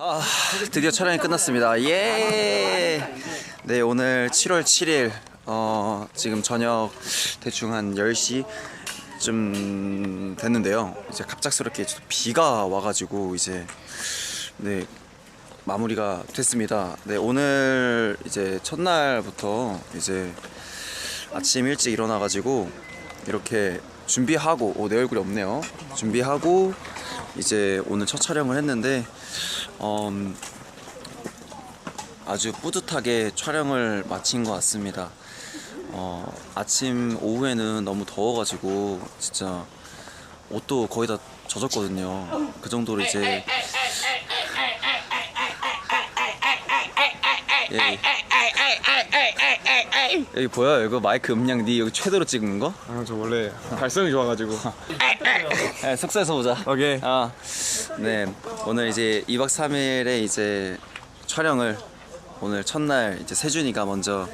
아, 드디어 촬영이 끝났습니다. 예. 네, 오늘 7월 7일 어, 지금 저녁 대충 한 10시 쯤 됐는데요. 이제 갑작스럽게 또 비가 와 가지고 이제 네, 마무리가 됐습니다. 네, 오늘 이제 첫날부터 이제 아침 일찍 일어나 가지고 이렇게 준비하고 오, 내 얼굴이 없네요. 준비하고 이제 오늘 첫 촬영을 했는데 음, 아주 뿌듯하게 촬영을 마친 것 같습니다. 어, 아침 오후에는 너무 더워가지고 진짜 옷도 거의 다 젖었거든요. 그 정도로 이제 예. 여기 보여? 이거 마이크 음량 네 여기 최대로 찍은 거? 아, 저 원래 발성이 좋아가지고. 네, 숙소에서 보자. 오케이. 아, 네. 오늘 이제 2박 3일의 이제 촬영을 오늘 첫날 이제 세준이가 먼저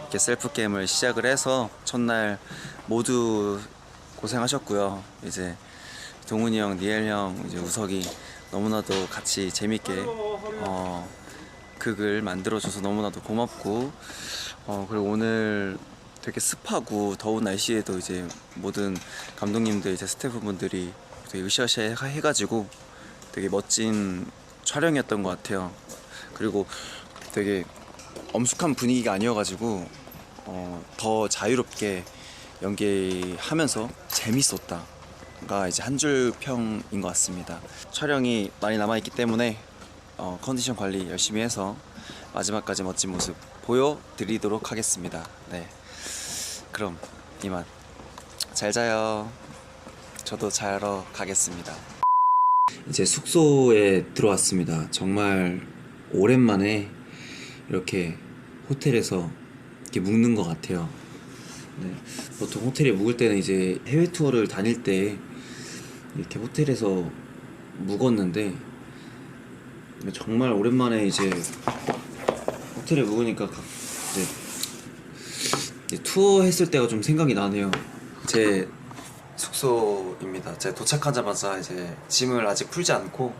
이렇게 셀프 게임을 시작을 해서 첫날 모두 고생하셨고요. 이제 동훈이 형, 니엘 형, 이제 우석이 너무나도 같이 재밌게 어, 극을 만들어줘서 너무나도 고맙고 어, 그리고 오늘 되게 습하고 더운 날씨에도 이제 모든 감독님들 이제 스태프분들이 되게 으쌰으쌰 해가지고 되게 멋진 촬영이었던 것 같아요. 그리고 되게 엄숙한 분위기가 아니어가지고 어, 더 자유롭게 연기하면서 재밌었다가 이제 한 줄 평인 것 같습니다. 촬영이 많이 남아있기 때문에 어, 컨디션 관리 열심히 해서 마지막까지 멋진 모습 보여드리도록 하겠습니다. 네. 그럼 이만 잘 자요. 저도 자러 가겠습니다. 이제 숙소에 들어왔습니다. 정말 오랜만에 이렇게 호텔에서 이렇게 묵는 것 같아요. 네. 보통 호텔에 묵을 때는 이제 해외 투어를 다닐 때 이렇게 호텔에서 묵었는데 정말 오랜만에 이제 호텔에 묵으니까 투어 했을 때가 좀 생각이 나네요. 제 숙소입니다. 제가 도착하자마자 이제 짐을 아직 풀지 않고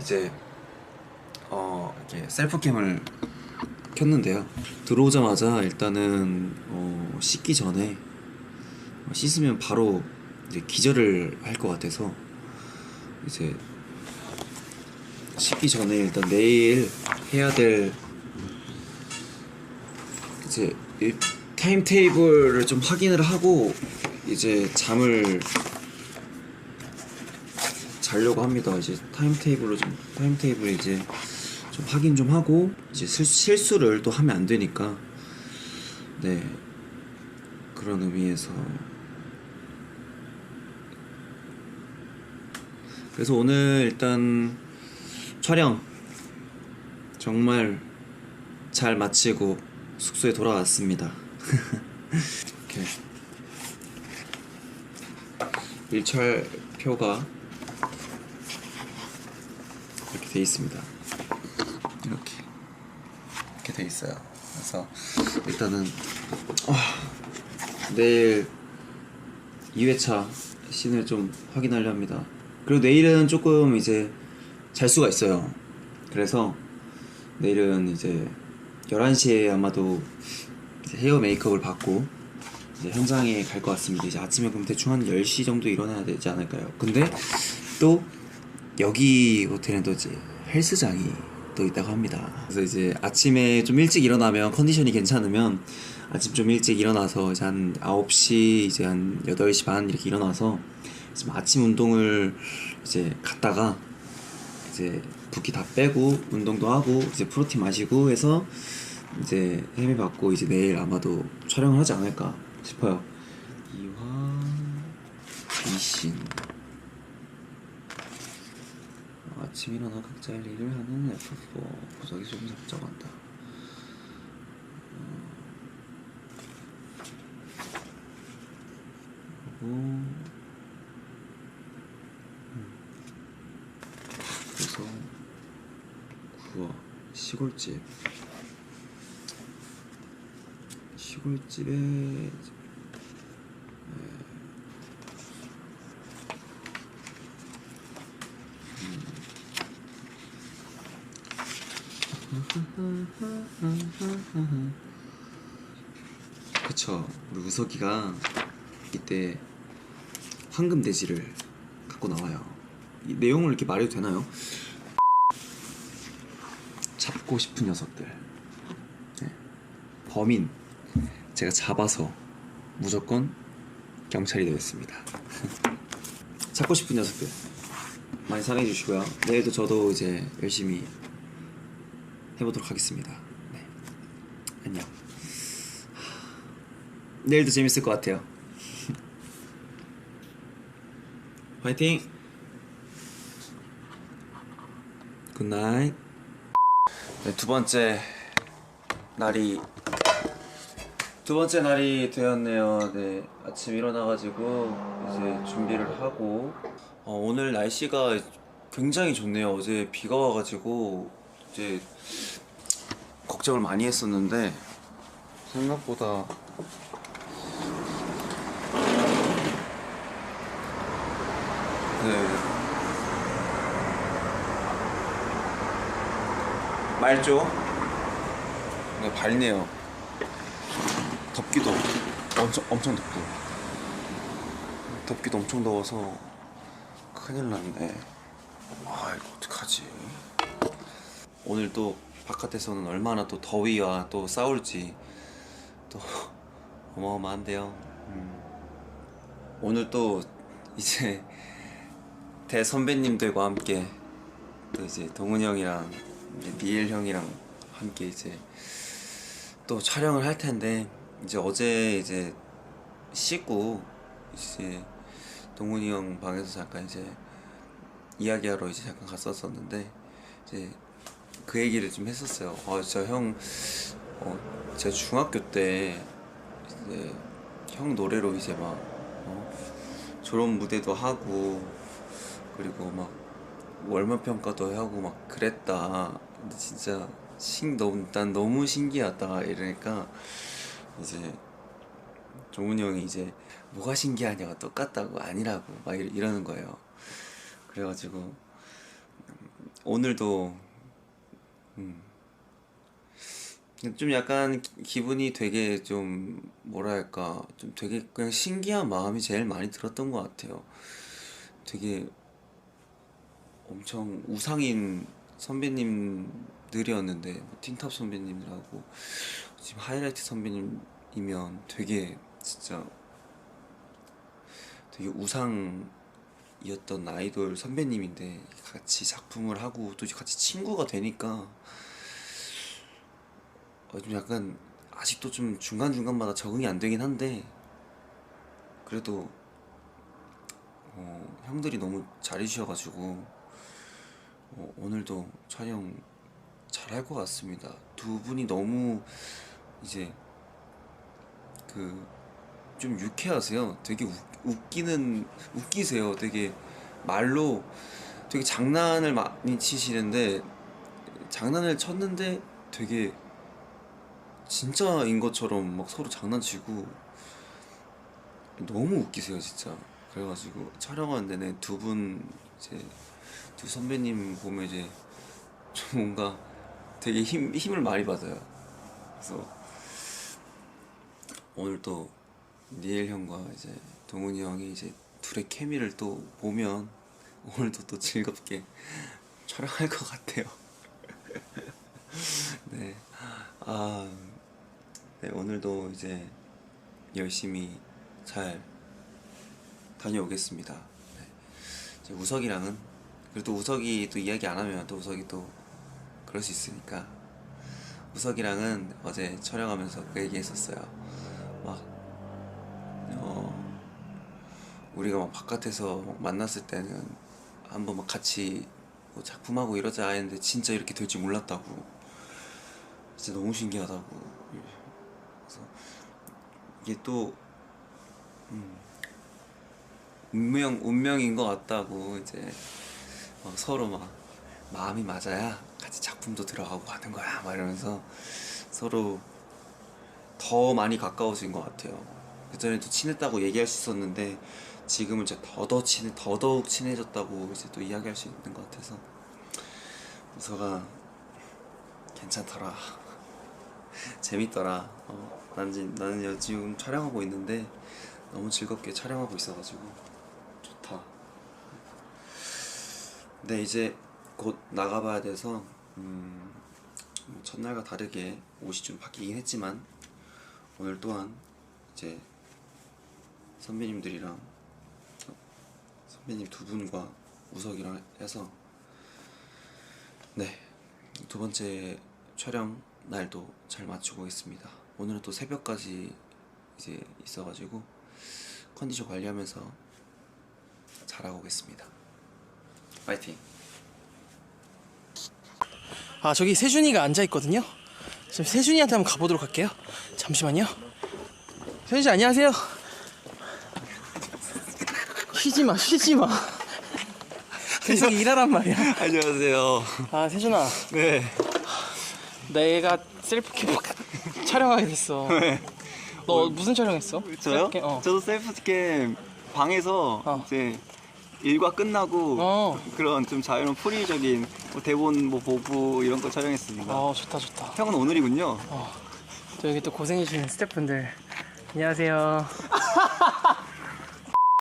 이제 어 이렇게 셀프 캠을 켰는데요. 들어오자마자 일단은 어, 씻기 전에 씻으면 바로 이제 기절을 할 것 같아서 이제 씻기 전에 일단 내일 해야 될 이제 이 타임 테이블을 좀 확인을 하고 이제 잠을 자려고 합니다. 이제 타임 테이블로 좀 타임 테이블 이제 좀 확인 좀 하고 이제 실, 실수를 또 하면 안 되니까 네 그런 의미에서 그래서 오늘 일단 촬영 정말 잘 마치고 숙소에 돌아왔습니다. 이렇게 일철표가 이렇게 돼 있습니다. 이렇게 이렇게 돼 있어요. 그래서 일단은 아, 내일 2회차 씬을 좀 확인하려 합니다. 그리고 내일은 조금 이제 잘 수가 있어요. 그래서 내일은 이제 11시에 아마도 헤어 메이크업을 받고 이제 현장에 갈 것 같습니다. 이제 아침에 그럼 대충 한 10시 정도 일어나야 되지 않을까요? 근데 또 여기 호텔은 또 이제 헬스장이 또 있다고 합니다. 그래서 이제 아침에 좀 일찍 일어나면 컨디션이 괜찮으면 아침 좀 일찍 일어나서 이제 한 9시 이제 한 8시 반 이렇게 일어나서 지금 아침 운동을 이제 갔다가 이제 붓기 다 빼고 운동도 하고 이제 프로틴 마시고 해서 이제 헤매 받고 이제 내일 아마도 촬영을 하지 않을까 싶어요. 이화 이신 아침 일어나 각자 할 일을 하는 F4 구석이 좀 작정한다. 그리고 그래서 구워 시골집 시골집에 이제, 에, 음, 그쵸 우리 우석이가 이때 황금 돼지를 갖고 나와요 이 내용을 이렇게 말해도 되나요? 잡고 싶은 녀석들 네. 범인 제가 잡아서 무조건 경찰이 되겠습니다 잡고 싶은 녀석들 많이 사랑해 주시고요 내일도 저도 이제 열심히 해보도록 하겠습니다 네. 안녕 내일도 재밌을 것 같아요. 화이팅! 굿나잇. 네, 두 번째 날이 두 번째 날이 되었네요. 네, 아침 일어나가지고 이제 준비를 하고 어, 오늘 날씨가 굉장히 좋네요. 어제 비가 와가지고 이제 걱정을 많이 했었는데 생각보다 네. 맑죠? 네, 밝네요. 덥기도 엄청 엄청 덥고 덥기도 엄청 더워서 큰일 났네. 아 이거 어떡하지? 오늘 또 바깥에서는 얼마나 또 더위와 또 싸울지 또 어마어마한데요. 음. 오늘 또 이제 대 선배님들과 함께 또 이제 동훈이 형이랑 니엘 형이랑 함께 이제 또 촬영을 할 텐데 이제 어제 이제 씻고 이제 동훈이 형 방에서 잠깐 이제 이야기하러 이제 잠깐 갔었었는데 이제 그 얘기를 좀 했었어요. 아, 진짜 형, 어, 제가 중학교 때 이제 형 노래로 이제 막 어, 졸업 무대도 하고 그리고 막 월말 평가도 하고 막 그랬다. 근데 진짜 신 너무 난 너무 신기하다 이러니까 이제 종훈이 형이 이제 뭐가 신기하냐고 똑같다고 아니라고 막 이러- 이러는 거예요. 그래가지고 음, 오늘도 음, 좀 약간 기- 기분이 되게 좀 뭐랄까 좀 되게 그냥 신기한 마음이 제일 많이 들었던 것 같아요. 되게 엄청 우상인 선배님들이었는데 뭐 틴탑 선배님들하고 지금 하이라이트 선배님이면 되게 진짜 되게 우상이었던 아이돌 선배님인데 같이 작품을 하고 또 같이 친구가 되니까 어, 좀 약간 아직도 좀 중간중간마다 적응이 안 되긴 한데 그래도 어, 형들이 너무 잘해주셔가지고 어, 오늘도 촬영 잘할 것 같습니다. 두 분이 너무 이제 그 좀 유쾌하세요. 되게 웃, 웃기는 웃기세요. 되게 말로 되게 장난을 많이 치시는데 장난을 쳤는데 되게 진짜인 것처럼 막 서로 장난치고 너무 웃기세요 진짜 그래가지고 촬영하는 내내 두 분 이제 두 선배님 보면 이제 좀 뭔가 되게 힘, 힘을 많이 받아요 그래서 오늘 또 니엘 형과 이제 동훈이 형이 이제 둘의 케미를 또 보면 오늘도 또 즐겁게 촬영할 것 같아요 네. 아, 네, 오늘도 이제 열심히 잘 다녀오겠습니다. 네. 우석이랑은 그래도 우석이 또 이야기 안 하면 또 우석이 또 그럴 수 있으니까 우석이랑은 어제 촬영하면서 그 얘기했었어요. 막 어, 우리가 막 바깥에서 막 만났을 때는 한번 막 같이 뭐 작품하고 이러자 했는데 진짜 이렇게 될 줄 몰랐다고. 진짜 너무 신기하다고. 그래서 이게 또 음, 운명 운명인 것 같다고 이제 막 서로 막 마음이 맞아야 같이 작품도 들어가고 하는 거야 막 이러면서 서로 더 많이 가까워진 것 같아요. 그 전에도 친했다고 얘기할 수 있었는데 지금은 이제 더더 친해 더더욱 친해졌다고 이제 또 이야기할 수 있는 것 같아서 우서가 괜찮더라. 재밌더라. 어, 난 지- 나는 여- 지금 촬영하고 있는데 너무 즐겁게 촬영하고 있어가지고 좋다. 근데 이제 곧 나가봐야 돼서 음, 뭐 첫날과 다르게 옷이 좀 바뀌긴 했지만 오늘 또한 이제 선배님들이랑 선배님 두 분과 우석이랑 해서 네 두 번째 촬영 날도 잘 마치고 있습니다. 오늘은 또 새벽까지 이제 있어가지고 컨디션 관리하면서 잘하고 오겠습니다. 파이팅! 아 저기 세준이가 앉아 있거든요. 지금 세준이한테 한번 가보도록 할게요. 잠시만요. 세준 씨 안녕하세요. 쉬지 마, 쉬지 마. 계속 일하란 말이야. 안녕하세요. 아 세준아, 네. 내가 셀프캠 촬영하게 됐어. 너 무슨 촬영했어? 저요? 셀프캠? 어. 저도 셀프캠 방에서 어. 이제 일과 끝나고 어. 그런 좀 자유로운 프리적인 뭐 대본 뭐 보고 이런 거 촬영했습니다. 어 좋다 좋다. 형은 오늘이군요. 저 여기 또 고생해주시는 스태프분들 안녕하세요.